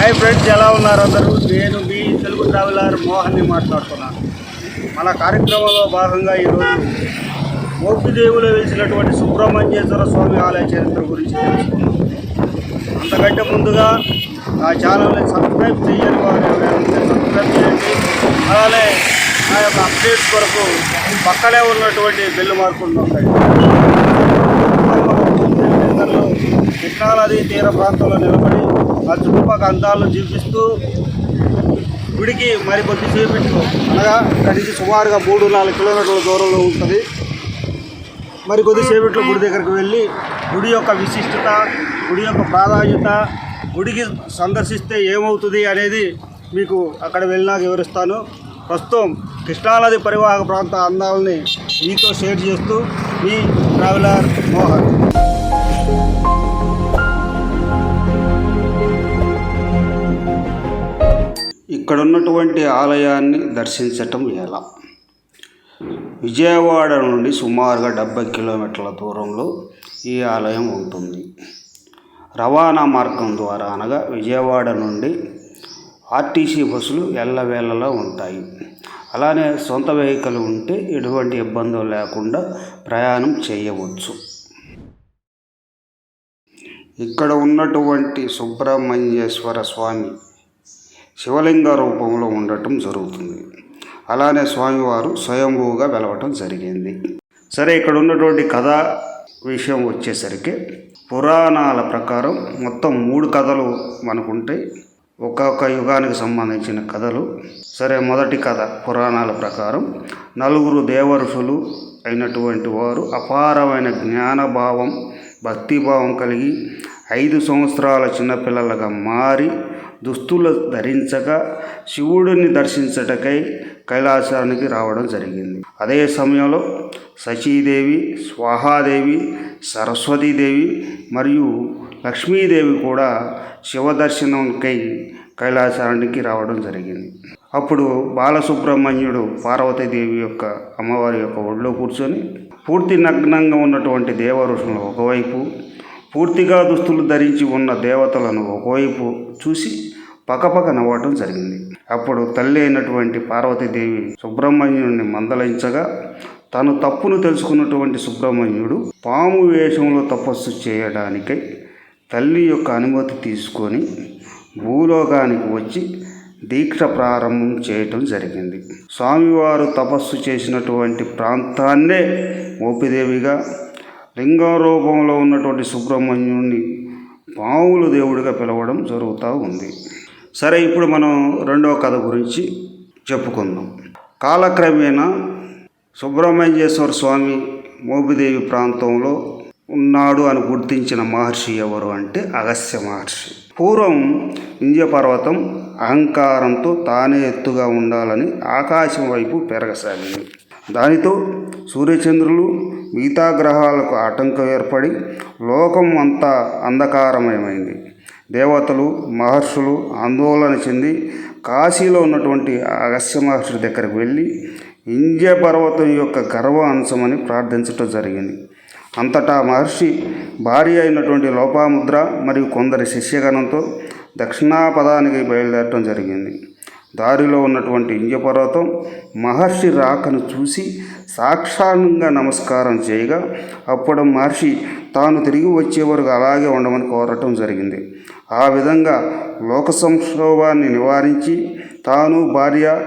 Hi friends ఎలా ఉన్నారు అందరూ? నేను మీ తెలుగు ట్రావెలర్ మోహన్ని మాట్లాడుతున్నాను. మన కార్యక్రమంలో భాగంగా ఈరోజు మోపిదేవులు వేసినటువంటి సుబ్రహ్మణ్యేశ్వర స్వామి ఆలయ చరిత్ర గురించి తెలుసుకున్నాం అంతకంటే ముందుగా ఆ ఛానల్ని సబ్స్క్రైబ్ చేయని వారు ఎవరైనా సబ్స్క్రైబ్ చేయండి. అలానే నా యొక్క అప్డేట్స్ కొరకు పక్కనే ఉన్నటువంటి బెల్ మార్కులు నొక్కండి. కేంద్రంలో కృష్ణానది తీర ప్రాంతంలో నిలబడి ఆ చుట్టుపక్కల అందాలను చూపిస్తూ గుడికి మరి కొద్దిసేపు అనగా ఇక్కడి నుంచి సుమారుగా మూడు నాలుగు కిలోమీటర్ల దూరంలో ఉంటుంది. మరి కొద్దిసేపట్లో గుడి దగ్గరికి వెళ్ళి గుడి యొక్క విశిష్టత గుడి యొక్క ప్రాధాన్యత గుడికి సందర్శిస్తే ఏమవుతుంది అనేది మీకు అక్కడ వెళ్ళినాక వివరిస్తాను. ప్రస్తుతం కృష్ణానది పరివాహక ప్రాంత అందాలని మీతో షేర్ చేస్తూ మీ ట్రావెలర్ మోహన్. ఇక్కడ ఉన్నటువంటి ఆలయాన్ని దర్శించటం ఎలా? విజయవాడ నుండి సుమారుగా డెబ్బై కిలోమీటర్ల దూరంలో ఈ ఆలయం ఉంటుంది. రవాణా మార్గం ద్వారా అనగా విజయవాడ నుండి ఆర్టీసీ బస్సులు ఎల్లవేళలా ఉంటాయి. అలానే సొంత వెహికల్ ఉంటే ఎటువంటి ఇబ్బందులు లేకుండా ప్రయాణం చేయవచ్చు. ఇక్కడ ఉన్నటువంటి సుబ్రహ్మణ్యేశ్వర స్వామి శివలింగ రూపంలో ఉండటం జరుగుతుంది. అలానే స్వామివారు స్వయంభూగా వెలవటం జరిగింది. సరే ఇక్కడ ఉన్నటువంటి కథ విషయం వచ్చేసరికి పురాణాల ప్రకారం మొత్తం మూడు కథలు మనకుంటాయి ఒక్కొక్క యుగానికి సంబంధించిన కథలు. సరే మొదటి కథ పురాణాల ప్రకారం నలుగురు దేవరుషులు అయినటువంటి వారు అపారమైన జ్ఞానభావం భక్తిభావం కలిగి ఐదు సంవత్సరాల చిన్నపిల్లలుగా మారి దుస్తులు ధరించక శివుడిని దర్శించటకై కైలాసానికి రావడం జరిగింది. అదే సమయంలో శశీదేవి స్వాహాదేవి సరస్వతీదేవి మరియు లక్ష్మీదేవి కూడా శివ దర్శనంకై కైలాసానికి రావడం జరిగింది. అప్పుడు బాలసుబ్రహ్మణ్యుడు పార్వతీదేవి యొక్క అమ్మవారి యొక్క ఒడిలో కూర్చొని పూర్తి నగ్నంగా ఉన్నటువంటి దేవఋషులను ఒకవైపు పూర్తిగా దుస్తులు ధరించి ఉన్న దేవతలను ఒకవైపు చూసి పక్కపక్క నవ్వటం జరిగింది. అప్పుడు తల్లి అయినటువంటి పార్వతీదేవి సుబ్రహ్మణ్యుడిని మందలించగా తను తప్పును తెలుసుకున్నటువంటి సుబ్రహ్మణ్యుడు పాము వేషంలో తపస్సు చేయడానికై తల్లి యొక్క అనుమతి తీసుకొని భూలోకానికి వచ్చి దీక్ష ప్రారంభం చేయటం జరిగింది. స్వామివారు తపస్సు చేసినటువంటి ప్రాంతాన్నే మోపిదేవిగా లింగారూపంలో ఉన్నటువంటి సుబ్రహ్మణ్యుడిని పావులు దేవుడిగా పిలవడం జరుగుతూ ఉంది. సరే ఇప్పుడు మనం రెండవ కథ గురించి చెప్పుకుందాం. కాలక్రమేణా సుబ్రహ్మణ్యేశ్వర స్వామి మోపిదేవి ప్రాంతంలో ఉన్నాడు అని గుర్తించిన మహర్షి ఎవరు అంటే అగస్య మహర్షి. పూర్వం ఇంద్య పర్వతం అహంకారంతో తానే ఎత్తుగా ఉండాలని ఆకాశం వైపు పెరగసాగింది. దానితో సూర్యచంద్రులు మిగతా గ్రహాలకు ఆటంకం ఏర్పడి లోకం అంతా అంధకారమయమైంది. దేవతలు మహర్షులు ఆందోళన చెంది కాశీలో ఉన్నటువంటి అగస్య మహర్షి దగ్గరికి వెళ్ళి ఇంజ పర్వతం యొక్క గర్వ అంశమని ప్రార్థించటం జరిగింది. అంతటా మహర్షి భార్య అయినటువంటి లోపాముద్ర మరియు కొందరి శిష్యగణంతో దక్షిణాపదానికి బయలుదేరటం జరిగింది. దారిలో ఉన్నటువంటి ఇంజపర్వతం మహర్షి రాకను చూసి సాక్షాంగా నమస్కారం చేయగా అప్పుడు మహర్షి తాను తిరిగి వచ్చేవరకు అలాగే ఉండమని కోరటం జరిగింది. ఆ విధంగా లోక సంక్షోభాన్ని నివారించి తాను భార్య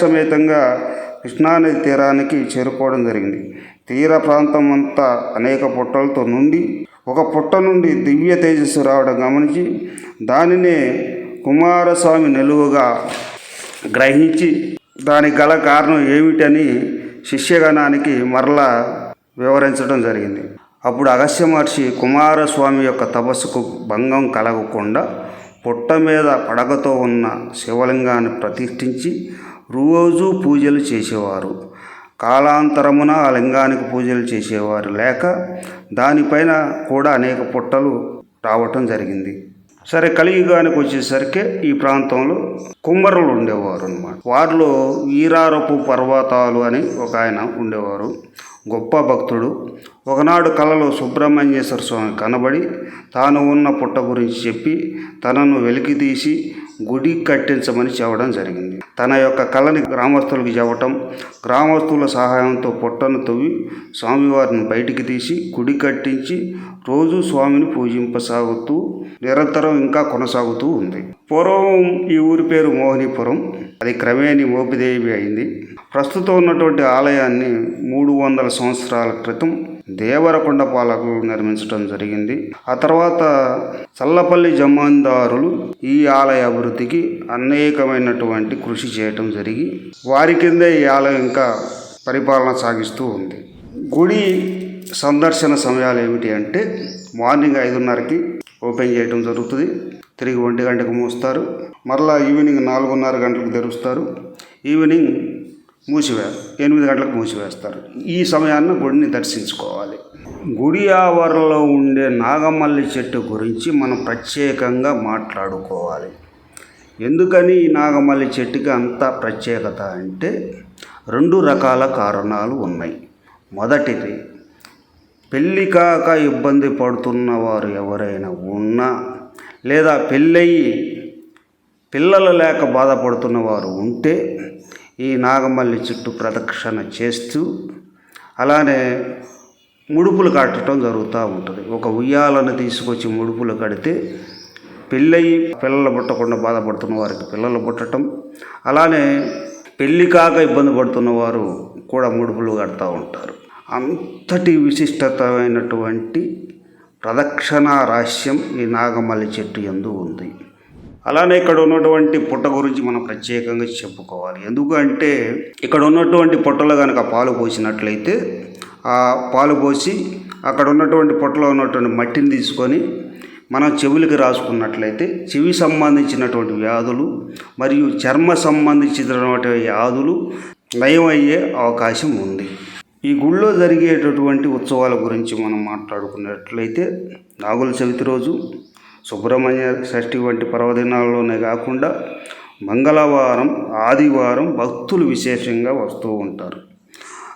సమేతంగా కృష్ణానది తీరానికి చేరుకోవడం జరిగింది. తీర ప్రాంతం అంతా అనేక పుట్టలతో నుండి ఒక పుట్ట నుండి దివ్య తేజస్సు రావడం గమనించి దానినే కుమారస్వామి నిలువుగా గ్రహించి దానికి గల కారణం ఏమిటని శిష్యగణానికి మరలా వివరించడం జరిగింది. అప్పుడు అగస్య మహర్షి కుమారస్వామి యొక్క తపస్సుకు భంగం కలగకుండా పుట్ట మీద పడగతో ఉన్న శివలింగాన్ని ప్రతిష్ఠించి రోజు పూజలు చేసేవారు. కాలాంతరమున ఆ లింగానికి పూజలు చేసేవారు. లేక దానిపైన కూడా అనేక పుట్టలు రావటం జరిగింది. సరే కలియుగానికి వచ్చేసరికి ఈ ప్రాంతంలో కుమ్మరులు ఉండేవారు అనమాట వారిలో వీరారపు పర్వతాలు అని ఒక ఆయన ఉండేవారు. గొప్ప భక్తుడు. ఒకనాడు కలలో సుబ్రహ్మణ్యేశ్వర స్వామి కనబడి తాను ఉన్న పుట్ట గురించి చెప్పి తనను వెలికితీసి గుడి కట్టించమని చెప్పడం జరిగింది. తన యొక్క కళని గ్రామస్తులకు చెప్పటం గ్రామస్తుల సహాయంతో పుట్టను తవ్వి స్వామివారిని బయటికి తీసి గుడి కట్టించి రోజు స్వామిని పూజింపసాగుతూ నిరంతరం ఇంకా కొనసాగుతూ ఉంది. పూర్వం ఈ ఊరి పేరు మోహినీపురం. అది క్రమేణి మోపిదేవి అయింది. ప్రస్తుతం ఉన్నటువంటి ఆలయాన్ని మూడు వందల సంవత్సరాల క్రితం దేవరకొండ పాలకు నిర్మించడం జరిగింది. ఆ తర్వాత చల్లపల్లి జమాందారులు ఈ ఆలయ అభివృద్ధికి అనేకమైనటువంటి కృషి చేయటం జరిగి వారి కిందే ఈ ఆలయం ఇంకా పరిపాలన సాగిస్తూ ఉంది. గుడి సందర్శన సమయాలు ఏమిటి అంటే మార్నింగ్ ఐదున్నరకి ఓపెన్ చేయడం జరుగుతుంది. తిరిగి ఒంటి గంటకు మూస్తారు. మరలా ఈవినింగ్ నాలుగున్నర గంటలకు తెరుస్తారు. ఈవినింగ్ మూసివే ఎనిమిది గంటలకు మూసివేస్తారు. ఈ సమయాన్ని గుడిని దర్శించుకోవాలి. గుడి ఆవరణలో ఉండే నాగమల్లి చెట్టు గురించి మనం ప్రత్యేకంగా మాట్లాడుకోవాలి. ఎందుకని ఈ నాగమల్లి చెట్టుకి అంత ప్రత్యేకత అంటే రెండు రకాల కారణాలు ఉన్నాయి. మొదటిది పెళ్ళి కాక ఇబ్బంది పడుతున్న వారు ఎవరైనా ఉన్నా లేదా పెళ్ళయి పిల్లలు లేక బాధపడుతున్న వారు ఉంటే ఈ నాగమల్లి చుట్టూ ప్రదక్షిణ చేస్తూ అలానే ముడుపులు కట్టడం జరుగుతూ ఉంటుంది. ఒక ఉయ్యాలను తీసుకొచ్చి ముడుపులు కడితే పెళ్ళయి పిల్లలు పుట్టకుండా బాధపడుతున్న వారికి పిల్లలు పుట్టడం అలానే పెళ్ళి కాక ఇబ్బంది పడుతున్న వారు కూడా ముడుపులు కడతా ఉంటారు. అంతటి విశిష్టతమైనటువంటి ప్రదక్షిణ రహస్యం ఈ నాగమల్లి చెట్టు ఎందు ఉంది. అలానే ఇక్కడ ఉన్నటువంటి పుట్ట గురించి మనం ప్రత్యేకంగా చెప్పుకోవాలి. ఎందుకంటే ఇక్కడ ఉన్నటువంటి పుట్టలో కనుక పాలు పోసినట్లయితే ఆ పాలు పోసి అక్కడ ఉన్నటువంటి పుట్టలో ఉన్నటువంటి మట్టిని తీసుకొని మనం చెవులకి రాసుకున్నట్లయితే చెవి సంబంధించినటువంటి వ్యాధులు మరియు చర్మ సంబంధించినటువంటి వ్యాధులు నయమయ్యే అవకాశం ఉంది. ఈ గుళ్ళో జరిగేటటువంటి ఉత్సవాల గురించి మనం మాట్లాడుకున్నట్లయితే నాగుల చవితి రోజు సుబ్రహ్మణ్య షష్ఠి వంటి పర్వదినాల్లోనే కాకుండా మంగళవారం ఆదివారం భక్తులు విశేషంగా వస్తూ ఉంటారు.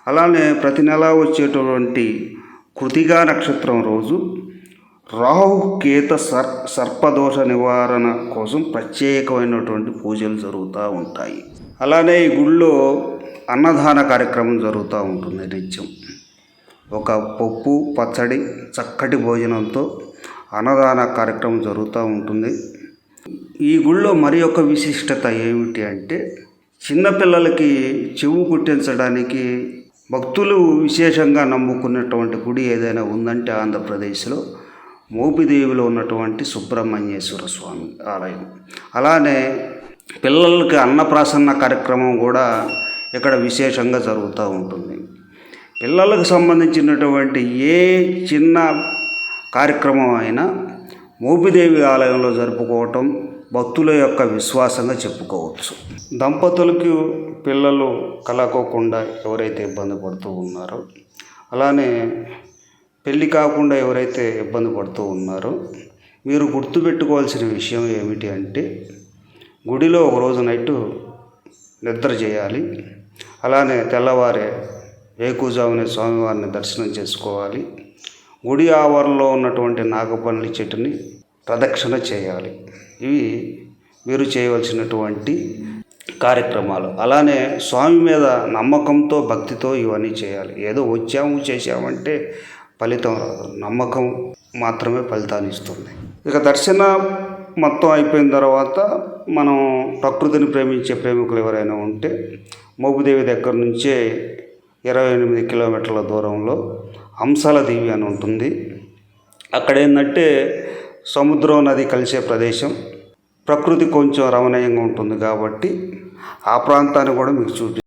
అలానే ప్రతి నెల వచ్చేటటువంటి కృతిగా నక్షత్రం రోజు రాహు కేత సర్ సర్పదోష నివారణ కోసం ప్రత్యేకమైనటువంటి పూజలు జరుగుతూ ఉంటాయి. అలానే ఈ గుళ్ళో అన్నదాన కార్యక్రమం జరుగుతూ ఉంటుంది నిత్యం. ఒక పప్పు పచ్చడి చక్కటి భోజనంతో అన్నదాన కార్యక్రమం జరుగుతూ ఉంటుంది. ఈ గుళ్ళో మరి ఒక విశిష్టత ఏమిటి అంటే చిన్నపిల్లలకి చెవు కుట్టించడానికి భక్తులు విశేషంగా నమ్ముకున్నటువంటి గుడి ఏదైనా ఉందంటే ఆంధ్రప్రదేశ్లో మోపిదేవిలో ఉన్నటువంటి సుబ్రహ్మణ్యేశ్వర స్వామి ఆలయం. అలానే పిల్లలకి అన్నప్రాసన్న కార్యక్రమం కూడా ఇక్కడ విశేషంగా జరుగుతూ ఉంటుంది. పిల్లలకు సంబంధించినటువంటి ఏ చిన్న కార్యక్రమం అయినా మోపిదేవి ఆలయంలో జరుపుకోవటం భక్తుల యొక్క విశ్వాసంగా చెప్పుకోవచ్చు. దంపతులకి పిల్లలు కలకోకుండా ఎవరైతే ఇబ్బంది పడుతూ ఉన్నారో అలానే పెళ్ళి కాకుండా ఎవరైతే ఇబ్బంది పడుతూ ఉన్నారో మీరు గుర్తుపెట్టుకోవాల్సిన విషయం ఏమిటి అంటే గుడిలో ఒక రోజు నిద్ర చేయాలి అలానే తెల్లవారే వేకుజామునే స్వామివారిని దర్శనం చేసుకోవాలి గుడి ఆవరణలో ఉన్నటువంటి నాగపల్లి చెట్టుని ప్రదక్షిణ చేయాలి. ఇవి మీరు చేయవలసినటువంటి కార్యక్రమాలు. అలానే స్వామి మీద నమ్మకంతో భక్తితో ఇవన్నీ చేయాలి. ఏదో వచ్చాము చేసామంటే ఫలితం రాదు. నమ్మకం మాత్రమే ఫలితాన్ని ఇస్తుంది. ఇక దర్శన మొత్తం అయిపోయిన తర్వాత మనం ప్రకృతిని ప్రేమించే ప్రేమికులు ఎవరైనా ఉంటే మోపుదేవి దగ్గర నుంచే ఇరవై ఎనిమిది కిలోమీటర్ల దూరంలో హంసాల దేవి అని ఉంటుంది. అక్కడ ఏంటంటే సముద్రం నది కలిసే ప్రదేశం. ప్రకృతి కొంచెం రమణీయంగా ఉంటుంది కాబట్టి ఆ ప్రాంతాన్ని కూడా మీకు చూపి